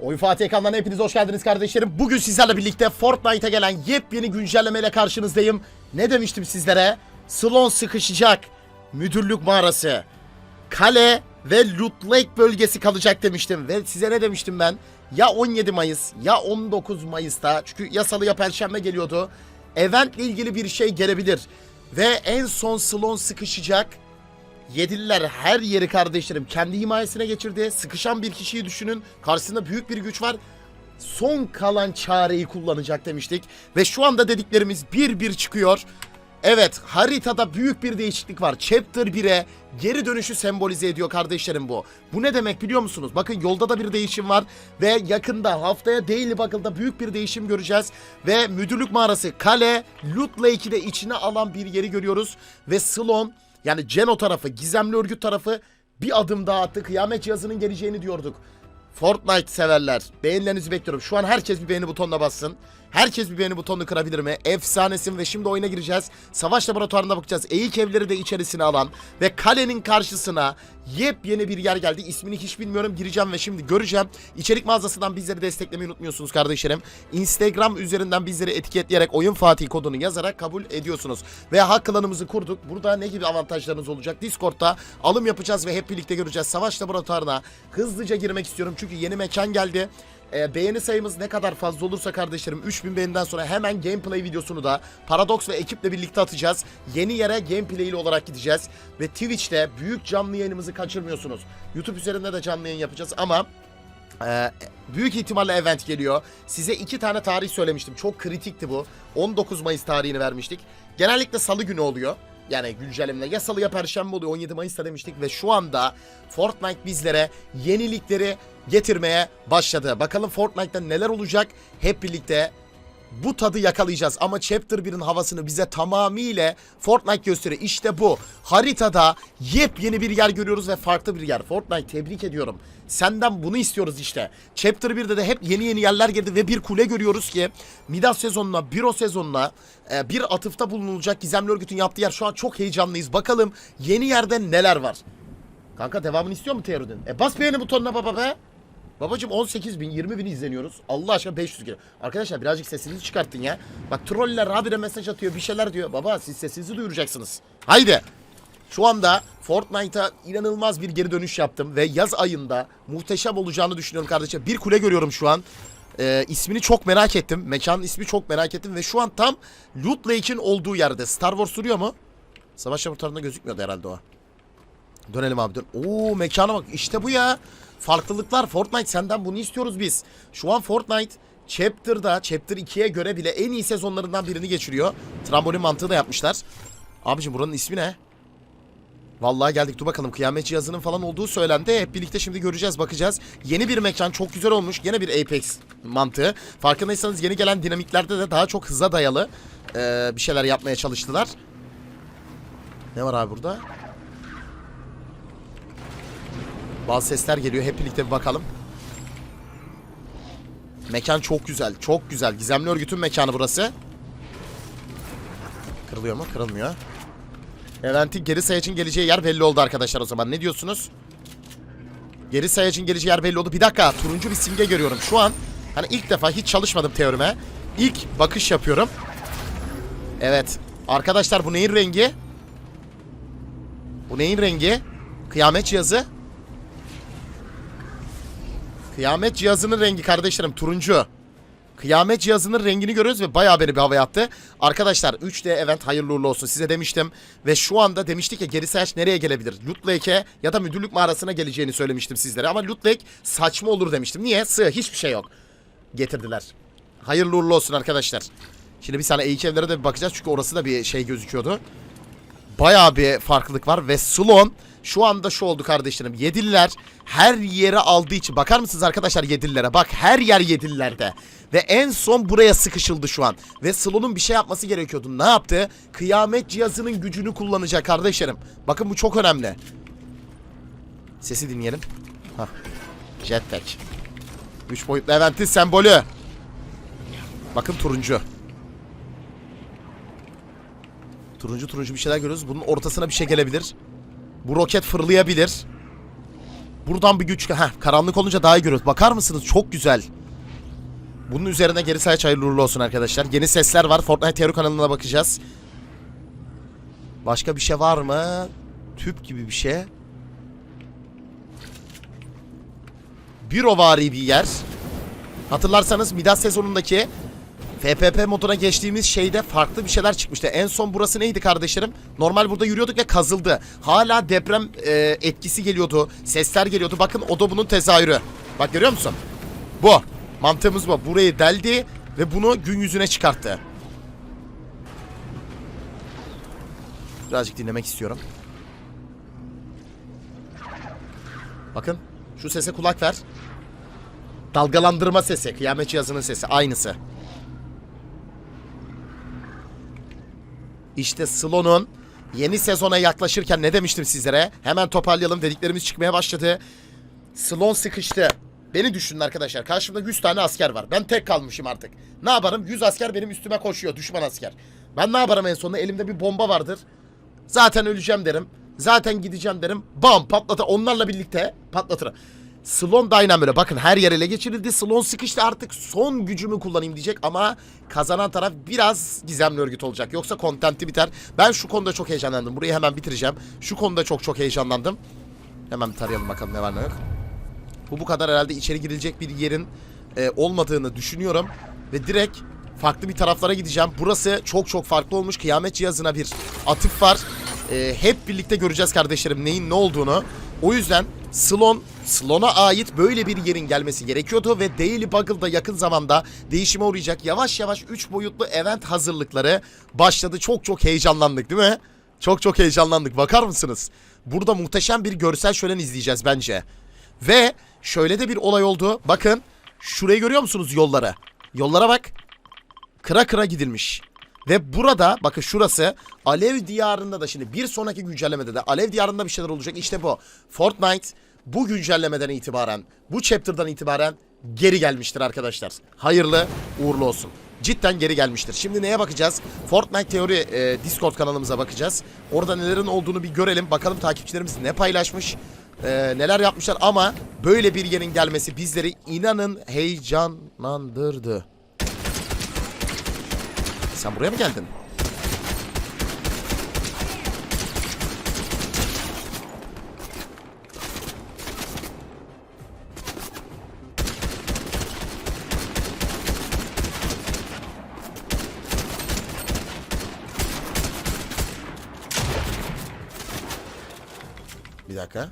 Oyun Fatih ekranlarına hepiniz hoş geldiniz kardeşlerim. Bugün sizlerle birlikte Fortnite'a gelen yepyeni güncellemeyle karşınızdayım. Ne demiştim sizlere? Slon sıkışacak. Müdürlük mağarası. Kale ve Loot Lake bölgesi kalacak demiştim. Ve size ne demiştim ben? Ya 17 Mayıs ya 19 Mayıs'ta. Çünkü yasalıya perşembe geliyordu. Eventle ilgili bir şey gelebilir. Ve en son Slon sıkışacak. Yedililer her yeri kardeşlerim kendi himayesine geçirdi. Sıkışan bir kişiyi düşünün. Karşısında büyük bir güç var. Son kalan çareyi kullanacak demiştik. Ve şu anda dediklerimiz bir bir çıkıyor. Evet haritada büyük bir değişiklik var. Chapter 1'e geri dönüşü sembolize ediyor kardeşlerim bu. Bu ne demek biliyor musunuz? Bakın yolda da bir değişim var. Ve yakında haftaya Daily Buckle'da büyük bir değişim göreceğiz. Ve müdürlük mağarası, kale, Loot Lake'i de içine alan bir yeri görüyoruz. Ve Slon yani Ceno tarafı, gizemli örgüt tarafı bir adım daha attı. Kıyamet cihazının geleceğini diyorduk. Fortnite severler. Beğenilerinizi bekliyorum. Şu an herkes bir beğeni butonuna bassın. Herkes bir beğeni butonunu kırabilir mi? Efsanesin ve şimdi oyuna gireceğiz. Savaş laboratuvarına bakacağız. Eğik evleri de içerisine alan ve kalenin karşısına yepyeni bir yer geldi. İsmini hiç bilmiyorum. Gireceğim ve şimdi göreceğim. İçerik mağazasından bizleri desteklemeyi unutmuyorsunuz kardeşlerim. Instagram üzerinden bizleri etiketleyerek oyun Fatih kodunu yazarak kabul ediyorsunuz. Ve hak klanımızı kurduk. Burada ne gibi avantajlarınız olacak? Discord'da alım yapacağız ve hep birlikte göreceğiz. Savaş laboratuvarına hızlıca girmek istiyorum. Çünkü yeni mekan geldi. E, beğeni sayımız ne kadar fazla olursa kardeşlerim 3000 beğeniden sonra hemen gameplay videosunu da Paradox ve ekiple birlikte atacağız. Yeni yere gameplay'li olarak gideceğiz. Ve Twitch'te büyük canlı yayınımızı kaçırmıyorsunuz. YouTube üzerinde de canlı yayın yapacağız ama ee, büyük ihtimalle event geliyor. Size iki tane tarih söylemiştim. Çok kritikti bu. 19 Mayıs tarihini vermiştik. Genellikle salı günü oluyor. Yani güncellemede ya salı ya perşembe oluyor 17 Mayıs'ta demiştik ve şu anda Fortnite bizlere yenilikleri getirmeye başladı. Bakalım Fortnite'da neler olacak hep birlikte bu tadı yakalayacağız ama Chapter 1'in havasını bize tamamıyla Fortnite gösteriyor. İşte bu. Haritada yepyeni bir yer görüyoruz ve farklı bir yer. Fortnite tebrik ediyorum. Senden bunu istiyoruz işte. Chapter 1'de de hep yeni yeni yerler girdi ve bir kule görüyoruz ki Midas sezonuna, Biro sezonuna e, bir atıfta bulunulacak Gizemli Örgüt'ün yaptığı yer. Şu an çok heyecanlıyız. Bakalım yeni yerde neler var. Kanka devamını istiyor mu teorinin? E bas beğeni butonuna baba be. Babacım 18 bin 20 bin izleniyoruz. Allah aşkına 500 kere. Arkadaşlar birazcık sesinizi çıkarttın ya. Bak troller habire mesaj atıyor bir şeyler diyor. Baba siz sesinizi duyuracaksınız. Haydi. Şu anda Fortnite'a inanılmaz bir geri dönüş yaptım ve yaz ayında muhteşem olacağını düşünüyorum kardeşim. Bir kule görüyorum şu an. Ee, ismini çok merak ettim. Mekanın ismi çok merak ettim ve şu an tam Loot Lake'in olduğu yerde. Star Wars duruyor mu? Savaş laboratuvarında gözükmüyordu herhalde o. Dönelim abi dön. Oo mekana bak işte bu ya. Farklılıklar Fortnite senden bunu istiyoruz biz. Şu an Fortnite Chapter'da Chapter 2'ye göre bile en iyi sezonlarından birini geçiriyor. Trambolin mantığı da yapmışlar. Abicim buranın ismi ne? Vallahi geldik dur bakalım kıyamet cihazının falan olduğu söylendi. Hep birlikte şimdi göreceğiz bakacağız. Yeni bir mekan çok güzel olmuş. Yine bir Apex mantığı. Farkındaysanız yeni gelen dinamiklerde de daha çok hıza dayalı eee, bir şeyler yapmaya çalıştılar. Ne var abi burada? Bazı sesler geliyor. Hep birlikte bir bakalım. Mekan çok güzel. Çok güzel. Gizemli örgütün mekanı burası. Kırılıyor mu? Kırılmıyor. Eventin geri sayacın geleceği yer belli oldu arkadaşlar o zaman. Ne diyorsunuz? Geri sayacın geleceği yer belli oldu. Bir dakika. Turuncu bir simge görüyorum. Şu an hani ilk defa hiç çalışmadım teorime. İlk bakış yapıyorum. Evet. Arkadaşlar bu neyin rengi? Bu neyin rengi? Kıyamet cihazı. Kıyamet cihazının rengi kardeşlerim turuncu. Kıyamet cihazının rengini görüyoruz ve bayağı beni bir havaya attı. Arkadaşlar 3D event hayırlı uğurlu olsun size demiştim. Ve şu anda demiştik ya geri sayaç nereye gelebilir? Loot Lake'e ya da müdürlük mağarasına geleceğini söylemiştim sizlere. Ama Loot Lake saçma olur demiştim. Niye? Sığ hiçbir şey yok. Getirdiler. Hayırlı uğurlu olsun arkadaşlar. Şimdi bir saniye eğik evlere de bir bakacağız. Çünkü orası da bir şey gözüküyordu. Bayağı bir farklılık var ve Slon şu anda şu oldu kardeşlerim. Yediller her yere aldığı için. Bakar mısınız arkadaşlar yedillere? Bak her yer yedillerde. Ve en son buraya sıkışıldı şu an. Ve Slon'un bir şey yapması gerekiyordu. Ne yaptı? Kıyamet cihazının gücünü kullanacak kardeşlerim. Bakın bu çok önemli. Sesi dinleyelim. Hah. Jetpack. 3 boyutlu eventin sembolü. Bakın turuncu. Turuncu turuncu bir şeyler görüyoruz. Bunun ortasına bir şey gelebilir. Bu roket fırlayabilir. Buradan bir güç... Heh, karanlık olunca daha iyi görüyoruz. Bakar mısınız? Çok güzel. Bunun üzerine geri sayaç hayırlı olsun arkadaşlar. Yeni sesler var. Fortnite Teori kanalına bakacağız. Başka bir şey var mı? Tüp gibi bir şey. Bürovari bir yer. Hatırlarsanız Midas sezonundaki FPP moduna geçtiğimiz şeyde farklı bir şeyler çıkmıştı. En son burası neydi kardeşlerim? Normal burada yürüyorduk ve kazıldı. Hala deprem e, etkisi geliyordu. Sesler geliyordu. Bakın o da bunun tezahürü. Bak görüyor musun? Bu. Mantığımız bu. Burayı deldi ve bunu gün yüzüne çıkarttı. Birazcık dinlemek istiyorum. Bakın şu sese kulak ver. Dalgalandırma sesi, kıyamet cihazının sesi aynısı. İşte Sloan'un yeni sezona yaklaşırken ne demiştim sizlere? Hemen toparlayalım dediklerimiz çıkmaya başladı. Sloan sıkıştı. Beni düşünün arkadaşlar. Karşımda 100 tane asker var. Ben tek kalmışım artık. Ne yaparım? 100 asker benim üstüme koşuyor. Düşman asker. Ben ne yaparım en sonunda? Elimde bir bomba vardır. Zaten öleceğim derim. Zaten gideceğim derim. Bam patlatır. Onlarla birlikte patlatırım. Aynen böyle. Bakın her yer ele geçirildi. Sloan sıkıştı artık son gücümü kullanayım diyecek ama kazanan taraf biraz gizemli örgüt olacak. Yoksa kontenti biter. Ben şu konuda çok heyecanlandım. Burayı hemen bitireceğim. Şu konuda çok çok heyecanlandım. Hemen bir tarayalım bakalım ne var ne yok. Bu bu kadar herhalde içeri girilecek bir yerin e, olmadığını düşünüyorum. Ve direkt farklı bir taraflara gideceğim. Burası çok çok farklı olmuş. Kıyamet cihazına bir atıf var. E, hep birlikte göreceğiz kardeşlerim neyin ne olduğunu. O yüzden Slon, Slon'a ait böyle bir yerin gelmesi gerekiyordu ve Daily Buggle'da yakın zamanda değişime uğrayacak yavaş yavaş 3 boyutlu event hazırlıkları başladı. Çok çok heyecanlandık değil mi? Çok çok heyecanlandık. Bakar mısınız? Burada muhteşem bir görsel şölen izleyeceğiz bence. Ve şöyle de bir olay oldu. Bakın şurayı görüyor musunuz yolları? Yollara bak. Kıra kıra gidilmiş. Ve burada bakın şurası Alev Diyarı'nda da şimdi bir sonraki güncellemede de Alev Diyarı'nda bir şeyler olacak. İşte bu. Fortnite bu güncellemeden itibaren, bu chapter'dan itibaren geri gelmiştir arkadaşlar. Hayırlı uğurlu olsun. Cidden geri gelmiştir. Şimdi neye bakacağız? Fortnite Teori e, Discord kanalımıza bakacağız. Orada nelerin olduğunu bir görelim. Bakalım takipçilerimiz ne paylaşmış, e, neler yapmışlar. Ama böyle bir yerin gelmesi bizleri inanın heyecanlandırdı. Sen buraya mı geldin? Bir dakika.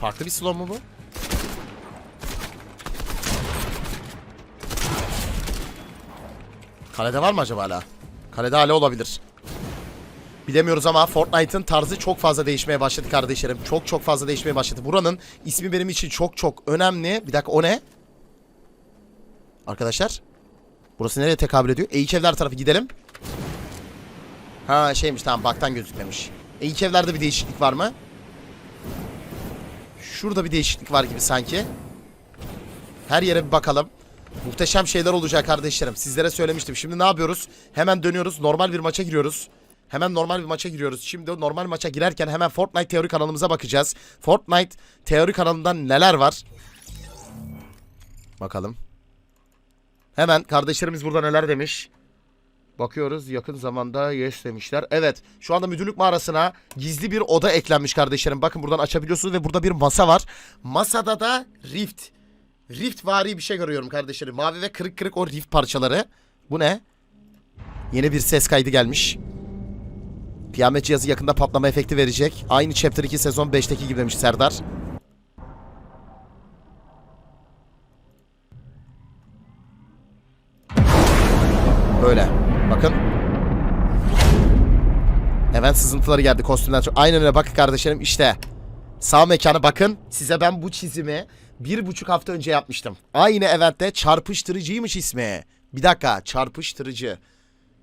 Farklı bir slot mu bu? Kalede var mı acaba hala? Kalede hala olabilir. Bilemiyoruz ama Fortnite'ın tarzı çok fazla değişmeye başladı kardeşlerim. Çok çok fazla değişmeye başladı. Buranın ismi benim için çok çok önemli. Bir dakika o ne? Arkadaşlar. Burası nereye tekabül ediyor? Eğik evler tarafı gidelim. Ha şeymiş tamam baktan gözükmemiş. Eğik evlerde bir değişiklik var mı? Şurada bir değişiklik var gibi sanki. Her yere bir bakalım. Muhteşem şeyler olacak kardeşlerim. Sizlere söylemiştim. Şimdi ne yapıyoruz? Hemen dönüyoruz. Normal bir maça giriyoruz. Hemen normal bir maça giriyoruz. Şimdi normal maça girerken hemen Fortnite teori kanalımıza bakacağız. Fortnite teori kanalında neler var? Bakalım. Hemen kardeşlerimiz burada neler demiş. Bakıyoruz yakın zamanda yes demişler. Evet şu anda müdürlük mağarasına gizli bir oda eklenmiş kardeşlerim. Bakın buradan açabiliyorsunuz ve burada bir masa var. Masada da rift. Rift vari bir şey görüyorum kardeşlerim. Mavi ve kırık kırık o rift parçaları. Bu ne? Yeni bir ses kaydı gelmiş. Kıyamet cihazı yakında patlama efekti verecek. Aynı Chapter 2 sezon 5'teki gibi demiş Serdar. Böyle. Bakın. Event sızıntıları geldi kostümden çok. Aynen öyle bakın kardeşlerim işte. Sağ mekanı bakın. Size ben bu çizimi bir buçuk hafta önce yapmıştım. Aynı eventte çarpıştırıcıymış ismi. Bir dakika çarpıştırıcı.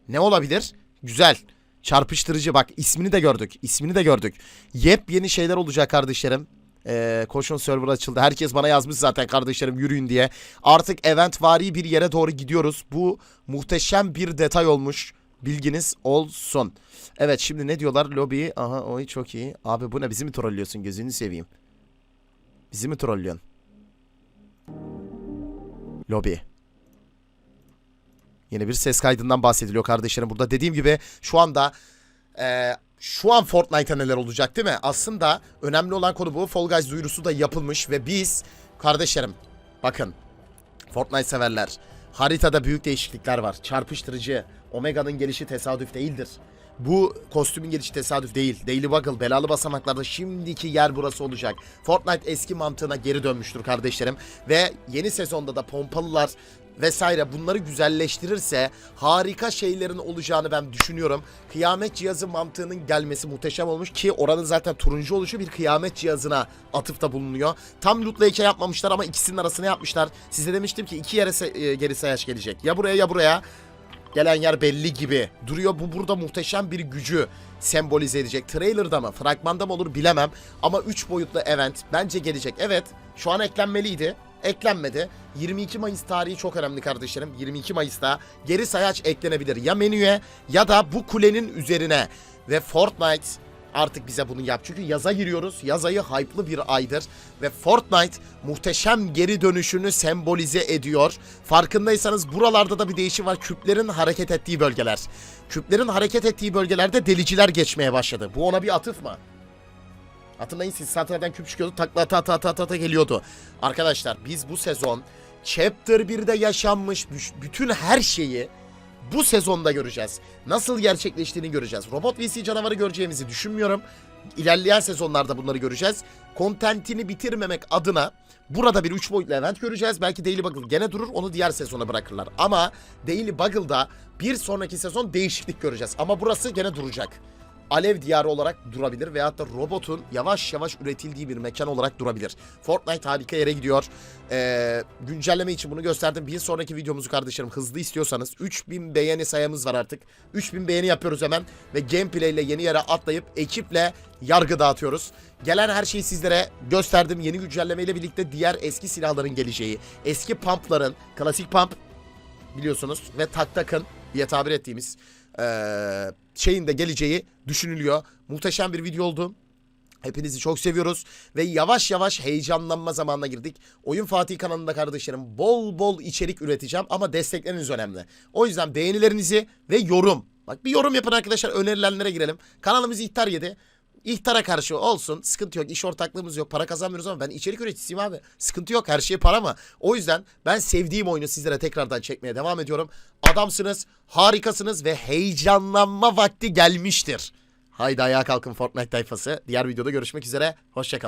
Ne olabilir? Güzel. Çarpıştırıcı bak ismini de gördük. İsmini de gördük. Yepyeni şeyler olacak kardeşlerim. Ee, koşun server açıldı. Herkes bana yazmış zaten kardeşlerim yürüyün diye. Artık event vari bir yere doğru gidiyoruz. Bu muhteşem bir detay olmuş. Bilginiz olsun. Evet şimdi ne diyorlar? Lobby. Aha o çok iyi. Abi bu ne bizi mi trollüyorsun gözünü seveyim. Bizi mi trollüyorsun? Lobi. Yeni bir ses kaydından bahsediliyor kardeşlerim. Burada dediğim gibi şu anda eee, şu an Fortnite'a neler olacak değil mi? Aslında önemli olan konu bu. Fall Guys duyurusu da yapılmış ve biz kardeşlerim bakın Fortnite severler. Haritada büyük değişiklikler var. Çarpıştırıcı. Omega'nın gelişi tesadüf değildir. Bu kostümün gelişi tesadüf değil. Daily Bugle belalı basamaklarda şimdiki yer burası olacak. Fortnite eski mantığına geri dönmüştür kardeşlerim. Ve yeni sezonda da pompalılar vesaire bunları güzelleştirirse harika şeylerin olacağını ben düşünüyorum. Kıyamet cihazı mantığının gelmesi muhteşem olmuş ki oranın zaten turuncu oluşu bir kıyamet cihazına atıfta bulunuyor. Tam lootla hikaye yapmamışlar ama ikisinin arasına yapmışlar. Size demiştim ki iki yere se- e, geri sayaç gelecek. Ya buraya ya buraya. Gelen yer belli gibi duruyor. Bu burada muhteşem bir gücü sembolize edecek. Trailer'da mı, fragmanda mı olur bilemem. Ama 3 boyutlu event bence gelecek. Evet, şu an eklenmeliydi. Eklenmedi. 22 Mayıs tarihi çok önemli kardeşlerim. 22 Mayıs'ta geri sayaç eklenebilir. Ya menüye ya da bu kulenin üzerine. Ve Fortnite artık bize bunu yap. Çünkü yaza giriyoruz. Yaz ayı hype'lı bir aydır. Ve Fortnite muhteşem geri dönüşünü sembolize ediyor. Farkındaysanız buralarda da bir değişim var. Küplerin hareket ettiği bölgeler. Küplerin hareket ettiği bölgelerde deliciler geçmeye başladı. Bu ona bir atıf mı? Hatırlayın siz santralden küp çıkıyordu takla ata ata ata ata geliyordu. Arkadaşlar biz bu sezon Chapter 1'de yaşanmış bütün her şeyi bu sezonda göreceğiz. Nasıl gerçekleştiğini göreceğiz. Robot VC canavarı göreceğimizi düşünmüyorum. İlerleyen sezonlarda bunları göreceğiz. Kontentini bitirmemek adına burada bir 3 boyutlu event göreceğiz. Belki Daily Bugle gene durur onu diğer sezona bırakırlar. Ama Daily Bugle'da bir sonraki sezon değişiklik göreceğiz. Ama burası gene duracak alev diyarı olarak durabilir veyahut da robotun yavaş yavaş üretildiği bir mekan olarak durabilir. Fortnite harika yere gidiyor. Ee, güncelleme için bunu gösterdim. Bir sonraki videomuzu kardeşlerim hızlı istiyorsanız 3000 beğeni sayımız var artık. 3000 beğeni yapıyoruz hemen ve gameplay ile yeni yere atlayıp ekiple yargı dağıtıyoruz. Gelen her şeyi sizlere gösterdim. Yeni güncelleme ile birlikte diğer eski silahların geleceği, eski pumpların, klasik pump biliyorsunuz ve tak takın diye tabir ettiğimiz eee, şeyin de geleceği düşünülüyor. Muhteşem bir video oldu. Hepinizi çok seviyoruz ve yavaş yavaş heyecanlanma zamanına girdik. Oyun Fatih kanalında kardeşlerim bol bol içerik üreteceğim ama destekleriniz önemli. O yüzden beğenilerinizi ve yorum. Bak bir yorum yapın arkadaşlar önerilenlere girelim. Kanalımız ihtar yedi. İhtara karşı olsun. Sıkıntı yok. İş ortaklığımız yok. Para kazanmıyoruz ama ben içerik üreticisiyim abi. Sıkıntı yok. Her şey para mı? O yüzden ben sevdiğim oyunu sizlere tekrardan çekmeye devam ediyorum. Adamsınız, harikasınız ve heyecanlanma vakti gelmiştir. Haydi ayağa kalkın Fortnite tayfası. Diğer videoda görüşmek üzere. Hoşçakalın.